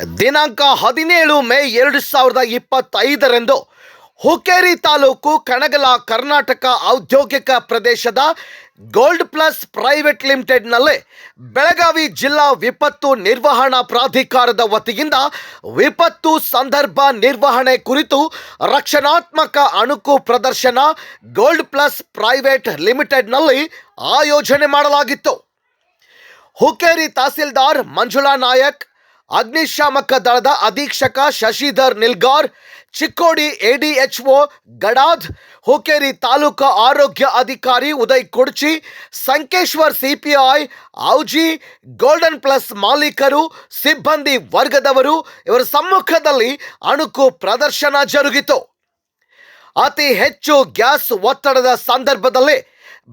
ದಿನಾಂಕ ಹದಿನೇಳು ಮೇ ಎರಡು ಸಾವಿರದ ಇಪ್ಪತ್ತೈದರಂದು ಹುಕ್ಕೇರಿ ತಾಲೂಕು ಕಣಗಲ ಕರ್ನಾಟಕ ಔದ್ಯೋಗಿಕ ಪ್ರದೇಶದ ಗೋಲ್ಡ್ ಪ್ಲಸ್ ಪ್ರೈವೇಟ್ ಲಿಮಿಟೆಡ್ನಲ್ಲಿ ಬೆಳಗಾವಿ ಜಿಲ್ಲಾ ವಿಪತ್ತು ನಿರ್ವಹಣಾ ಪ್ರಾಧಿಕಾರದ ವತಿಯಿಂದ ವಿಪತ್ತು ಸಂದರ್ಭ ನಿರ್ವಹಣೆ ಕುರಿತು ರಕ್ಷಣಾತ್ಮಕ ಅಣುಕು ಪ್ರದರ್ಶನ ಗೋಲ್ಡ್ ಪ್ಲಸ್ ಪ್ರೈವೇಟ್ ಲಿಮಿಟೆಡ್ನಲ್ಲಿ ಆಯೋಜನೆ ಮಾಡಲಾಗಿತ್ತು. ಹುಕ್ಕೇರಿ ತಹಸೀಲ್ದಾರ್ ಮಂಜುಳಾ ನಾಯಕ್ ಅಗ್ನಿಶಾಮಕ ದಳದ ಅಧೀಕ್ಷಕ ಶಶಿಧರ್ ನಿಲ್ಗಾರ್, ಚಿಕ್ಕೋಡಿ ಎಡಿಎಚ್ಒ ಗಡಾದ್, ಹುಕೇರಿ ತಾಲೂಕು ಆರೋಗ್ಯ ಅಧಿಕಾರಿ Uday Kudchi, Sankeshwar CPI Auji, golden plus ಮಾಲೀಕರು, ಸಿಬ್ಬಂದಿ ವರ್ಗದವರು, ಇವರ ಸಮ್ಮುಖದಲ್ಲಿ ಅಣುಕು ಪ್ರದರ್ಶನ ಜರುಗಿತು. ಅತಿ ಹೆಚ್ಚು ಗ್ಯಾಸ್ ಒತ್ತಡದ ಸಂದರ್ಭದಲ್ಲಿ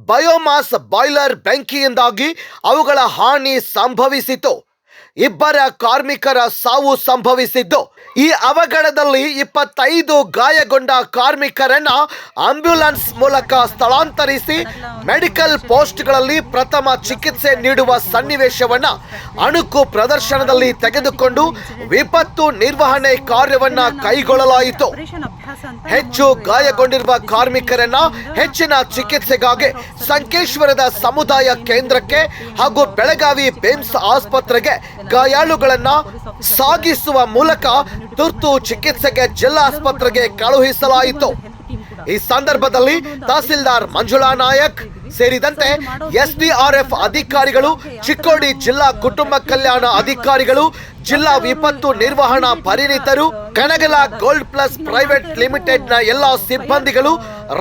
ಬಯೋಮಾಸ್ ಬಾಯ್ಲರ್ ಬೆಂಕಿಯಿಂದಾಗಿ ಅವುಗಳ ಹಾನಿ ಸಂಭವಿಸಿತು. ಇಬ್ಬರ ಕಾರ್ಮಿಕರ ಸಾವು ಸಂಭವಿಸಿದ್ದು. ಈ ಅವಘಡದಲ್ಲಿ ಇಪ್ಪತ್ತೈದು ಗಾಯಗೊಂಡ ಕಾರ್ಮಿಕರನ್ನ ಆಂಬ್ಯುಲೆನ್ಸ್ ಮೂಲಕ ಸ್ಥಳಾಂತರಿಸಿ ಮೆಡಿಕಲ್ ಪೋಸ್ಟ್ಗಳಲ್ಲಿ ಪ್ರಥಮ ಚಿಕಿತ್ಸೆ ನೀಡುವ ಸನ್ನಿವೇಶವನ್ನ ಅಣುಕು ಪ್ರದರ್ಶನದಲ್ಲಿ ತೆಗೆದುಕೊಂಡು ವಿಪತ್ತು ನಿರ್ವಹಣೆ ಕಾರ್ಯವನ್ನ ಕೈಗೊಳ್ಳಲಾಯಿತು. ಹೆಚ್ಚು ಗಾಯಗೊಂಡಿರುವ ಕಾರ್ಮಿಕರನ್ನ ಹೆಚ್ಚಿನ ಚಿಕಿತ್ಸೆಗಾಗಿ ಸಂಕೇಶ್ವರದ ಸಮುದಾಯ ಕೇಂದ್ರಕ್ಕೆ ಹಾಗೂ ಬೆಳಗಾವಿ ಬೇಮ್ಸ್ ಆಸ್ಪತ್ರೆಗೆ ಗಾಯಾಳುಗಳನ್ನ ಸಾಗಿಸುವ ಮೂಲಕ ತುರ್ತು ಚಿಕಿತ್ಸೆಗೆ ಜಿಲ್ಲಾಸ್ಪತ್ರೆಗೆ ಕಳುಹಿಸಲಾಯಿತು. ಈ ಸಂದರ್ಭದಲ್ಲಿ ತಹಸೀಲ್ದಾರ್ ಮಂಜುಳಾ ನಾಯಕ್ ಸೇರಿದಂತೆ ಎಸ್ಡಿಆರ್ಎಫ್ ಅಧಿಕಾರಿಗಳು, ಚಿಕ್ಕೋಡಿ ಜಿಲ್ಲಾ ಕುಟುಂಬ ಕಲ್ಯಾಣ ಅಧಿಕಾರಿಗಳು, ಜಿಲ್ಲಾ ವಿಪತ್ತು ನಿರ್ವಹಣಾ ಪರಿಣಿತರು, ಕಣಗಲ ಗೋಲ್ಡ್ ಪ್ಲಸ್ ಪ್ರೈವೇಟ್ ಲಿಮಿಟೆಡ್ನ ಎಲ್ಲಾ ಸಿಬ್ಬಂದಿಗಳು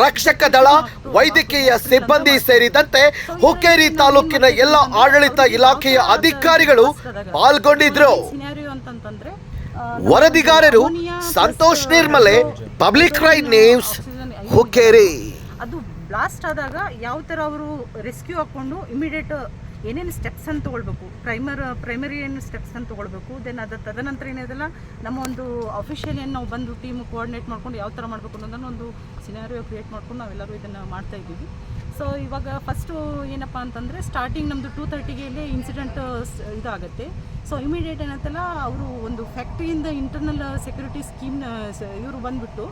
ರಕ್ಷಕ ದಳ, ವೈದ್ಯಕೀಯ ಸಿಬ್ಬಂದಿ ಸೇರಿದಂತೆ ಹುಕ್ಕೇರಿ ತಾಲೂಕಿನ ಎಲ್ಲ ಆಡಳಿತ ಇಲಾಖೆಯ ಅಧಿಕಾರಿಗಳು ಪಾಲ್ಗೊಂಡಿದ್ರು. ವರದಿಗಾರರು Santosh Nirmale, public news oxygen Hukkeri. ಅದು ಬ್ಲಾಸ್ಟ್ ಆದಾಗ ಯಾವ ಥರ ಅವರು ರೆಸ್ಕ್ಯೂ ಹಾಕ್ಕೊಂಡು ಇಮಿಡಿಯೇಟ್ ಏನೇನು ಸ್ಟೆಪ್ಸ್ ಅಂತ ತೊಗೊಳ್ಬೇಕು? ಪ್ರೈಮರ್ ಪ್ರೈಮರಿ ಏನು ಸ್ಟೆಪ್ಸ್ ಅಂತ ತೊಗೊಳ್ಬೇಕು? ದೆನ್ ಅದು ತದನಂತರ ಏನಿದೆಲ್ಲ ನಮ್ಮ ಒಂದು ಅಫಿಷಿಯಲ್ ಏನು ನಾವು ಬಂದು ಟೀಮ್ ಕೋಆರ್ಡಿನೇಟ್ ಮಾಡ್ಕೊಂಡು ಯಾವ ಥರ ಮಾಡಬೇಕು ಅನ್ನೋದನ್ನು ಒಂದು ಸಿನಾರಿಯೋ ಕ್ರಿಯೇಟ್ ಮಾಡ್ಕೊಂಡು ನಾವೆಲ್ಲರೂ ಇದನ್ನು ಮಾಡ್ತಾ ಇದ್ದೀವಿ. ಸೊ ಇವಾಗ ಫಸ್ಟು ಏನಪ್ಪ ಅಂತಂದರೆ ಸ್ಟಾರ್ಟಿಂಗ್ ನಮ್ಮದು ಟೂ ತರ್ಟಿಗೆ ಇನ್ಸಿಡೆಂಟ್ ಇದಾಗುತ್ತೆ. ಸೊ ಇಮಿಡಿಯೇಟ್ ಏನಂತಲ್ಲ, ಅವರು ಒಂದು ಫ್ಯಾಕ್ಟ್ರಿಯಿಂದ ಇಂಟರ್ನಲ್ ಸೆಕ್ಯೂರಿಟಿ ಸ್ಕೀಮ್ನ ಇವರು ಬಂದುಬಿಟ್ಟು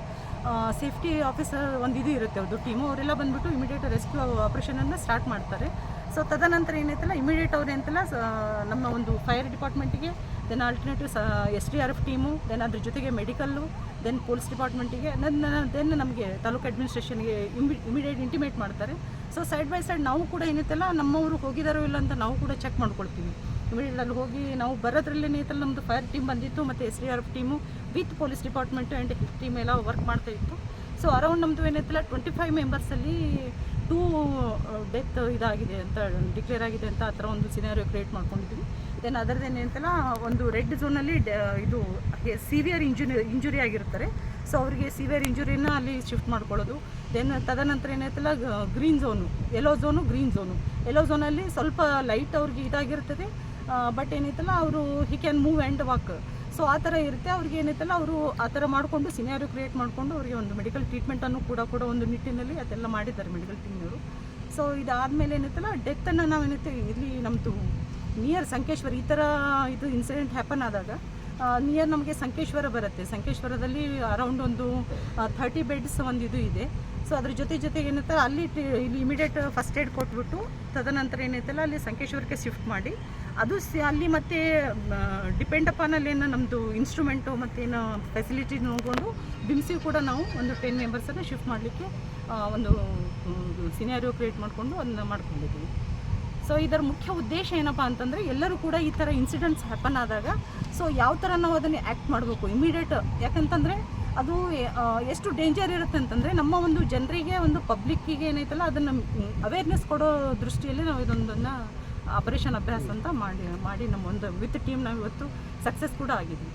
ಸೇಫ್ಟಿ ಆಫೀಸರ್ ಒಂದು ಇದು ಇರುತ್ತೆ ಅವ್ರದ್ದು ಟೀಮು ಅವರೆಲ್ಲ ಬಂದುಬಿಟ್ಟು ಇಮಿಡಿಯೇಟ್ ರೆಸ್ಕ್ಯೂ ಆಪ್ರೇಷನನ್ನು ಸ್ಟಾರ್ಟ್ ಮಾಡ್ತಾರೆ. ಸೊ ತದನಂತರ ಏನೈತಲ್ಲ ಇಮಿಡಿಯೇಟ್ ಅವ್ರು ಏನಂತಲ್ಲ ನಮ್ಮ ಒಂದು fire ಡಿಪಾರ್ಟ್ಮೆಂಟಿಗೆ then alternative S D R F team then ಅದ್ರ ಜೊತೆಗೆ ಮೆಡಿಕಲ್ಲು ದೆನ್ ಪೊಲೀಸ್ ಡಿಪಾರ್ಟ್ಮೆಂಟಿಗೆ ದೆನ್ ನಮಗೆ ತಾಲೂಕು ಅಡ್ಮಿನಿಸ್ಟ್ರೇಷನ್ಗೆ ಇಮಿ ಇಮಿಡಿಯೇಟ್ ಇಂಟಿಮೇಟ್ ಮಾಡ್ತಾರೆ. ಸೊ ಸೈಡ್ ಬೈ ಸೈಡ್ ನಾವು ಕೂಡ ಏನೈತಲ್ಲ, ನಮ್ಮವರು ಹೋಗಿದಾರೋ ಇಲ್ಲ ಅಂತ ನಾವು ಕೂಡ ಚೆಕ್ ಮಾಡ್ಕೊಳ್ತೀವಿ. ಇಮಿಡಿಯೇಟ್ ಅಲ್ಲಿ ಹೋಗಿ ನಾವು ಬರೋದ್ರಲ್ಲೇ ಏನೈತಲ್ಲ ನಮ್ಮದು ಫೈರ್ ಟೀಮ್ ಬಂದಿತ್ತು, ಮತ್ತು S D R F team with police department and team ಎಲ್ಲ ವರ್ಕ್ ಮಾಡ್ತಾ ಇತ್ತು. ಸೊ ಅರೌಂಡ್ ನಮ್ಮದು ಏನೈತಲ್ಲ ಟ್ವೆಂಟಿ ಫೈವ್ ಮೆಂಬರ್ಸಲ್ಲಿ ಟೂ ಡೆತ್ ಇದಾಗಿದೆ ಅಂತ ಡಿಕ್ಲೇರ್ ಆಗಿದೆ ಅಂತ ಆ ಥರ ಒಂದು ಸಿನಾರಿಯೋ ಕ್ರಿಯೇಟ್ ಮಾಡ್ಕೊಂಡಿದ್ವಿ. ದೆನ್ ಅದರದ್ದೇನೆ ಅಂತಲ್ಲ ಒಂದು ರೆಡ್ ಝೋನಲ್ಲಿ ಇದು ಸಿವಿಯರ್ ಇಂಜುರಿ ಇಂಜುರಿ ಆಗಿರ್ತಾರೆ ಸೊ ಅವರಿಗೆ ಸಿವಿಯರ್ ಇಂಜುರಿನ ಅಲ್ಲಿ ಶಿಫ್ಟ್ ಮಾಡ್ಕೊಳ್ಳೋದು. ದೆನ್ ತದನಂತರ ಏನಾಯ್ತಲ್ಲ green zone yellow zone green zone yellow ಝೋನಲ್ಲಿ ಸ್ವಲ್ಪ ಲೈಟ್ ಅವ್ರಿಗೆ ಇದಾಗಿರ್ತದೆ. ಬಟ್ ಏನೈತಲ್ಲ, ಅವರು he can move and walk so ಆ ಥರ ಇರುತ್ತೆ. ಅವ್ರಿಗೆ ಏನೈತಲ್ಲ ಅವರು ಆ ಥರ ಮಾಡಿಕೊಂಡು ಸಿನಾರಿಯೋ ಕ್ರಿಯೇಟ್ ಮಾಡಿಕೊಂಡು ಅವರಿಗೆ ಒಂದು ಮೆಡಿಕಲ್ ಟ್ರೀಟ್ಮೆಂಟನ್ನು ಕೂಡ ಕೂಡ ಒಂದು ನಿಟ್ಟಿನಲ್ಲಿ ಅದೆಲ್ಲ ಮಾಡಿದ್ದಾರೆ ಮೆಡಿಕಲ್ ಟೀಮ್ನವರು ಸೊ ಇದಾದಮೇಲೆ ಏನೈತಲ್ಲ ಡೆತ್ತನ್ನು ನಾವೇನೈತೆ ಇಲ್ಲಿ ನಮ್ಮದು ನಿಯರ್ ಸಂಕೇಶ್ವರ, ಈ ಥರ ಇದು ಇನ್ಸಿಡೆಂಟ್ ಹ್ಯಾಪನ್ ಆದಾಗ ನಿಯರ್ ನಮಗೆ ಸಂಕೇಶ್ವರ ಬರುತ್ತೆ. ಸಂಕೇಶ್ವರದಲ್ಲಿ ಅರೌಂಡ್ ಒಂದು ಥರ್ಟಿ ಬೆಡ್ಸ್ ಒಂದು ಇದು ಇದೆ. ಸೊ ಅದ್ರ ಜೊತೆ ಜೊತೆಗೆ ಏನೈತಲ್ಲ ಅಲ್ಲಿ ಇಲ್ಲಿ ಇಮಿಡಿಯೇಟ್ ಫಸ್ಟ್ ಏಡ್ ಕೊಟ್ಬಿಟ್ಟು, ತದನಂತರ ಏನೈತಲ್ಲ ಅಲ್ಲಿ ಸಂಕೇಶ್ವರಕ್ಕೆ ಶಿಫ್ಟ್ ಮಾಡಿ ಅದು ಅಲ್ಲಿ ಮತ್ತೆ ಡಿಪೆಂಡ್ ಅಪಾನ್ ಅಲ್ಲಿ ಏನು ನಮ್ಮದು ಇನ್ಸ್ಟ್ರೂಮೆಂಟು ಮತ್ತೇನು ಫೆಸಿಲಿಟಿ ನೋಡಿಕೊಂಡು ಬಿಮ್ಸಿ ಕೂಡ ನಾವು ಒಂದು ಟೆನ್ ಮೆಂಬರ್ಸನ್ನು ಶಿಫ್ಟ್ ಮಾಡಲಿಕ್ಕೆ ಒಂದು ಸಿನಾರಿಯೋ ಕ್ರಿಯೇಟ್ ಮಾಡಿಕೊಂಡು ಅದನ್ನ ಮಾಡ್ಕೊಂಡಿದ್ದೀವಿ. ಸೊ ಇದರ ಮುಖ್ಯ ಉದ್ದೇಶ ಏನಪ್ಪ ಅಂತಂದರೆ ಎಲ್ಲರೂ ಕೂಡ ಈ ಥರ ಇನ್ಸಿಡೆಂಟ್ಸ್ ಹ್ಯಾಪನ್ ಆದಾಗ ಸೊ ಯಾವ ಥರ ನಾವು ಅದನ್ನು ಆ್ಯಕ್ಟ್ ಮಾಡಬೇಕು ಇಮಿಡಿಯೇಟ್ ಯಾಕಂತಂದರೆ ಅದು ಎಷ್ಟು ಡೇಂಜರ್ ಇರುತ್ತೆ ಅಂತಂದರೆ ನಮ್ಮ ಒಂದು ಜನರಿಗೆ, ಒಂದು ಪಬ್ಲಿಕ್ಕಿಗೆ ಏನೈತಲ್ಲ ಅದನ್ನು ಅವೇರ್ನೆಸ್ ಕೊಡೋ ದೃಷ್ಟಿಯಲ್ಲಿ ನಾವು ಇದೊಂದನ್ನು ಆಪರೇಷನ್ ಅಭ್ಯಾಸ ಅಂತ ಮಾಡಿ ಮಾಡಿ ನಮ್ಮ ಒಂದು ವಿತ್ ಟೀಮ್ ನಾವು ಇವತ್ತು ಸಕ್ಸಸ್ ಕೂಡ ಆಗಿದ್ದೀವಿ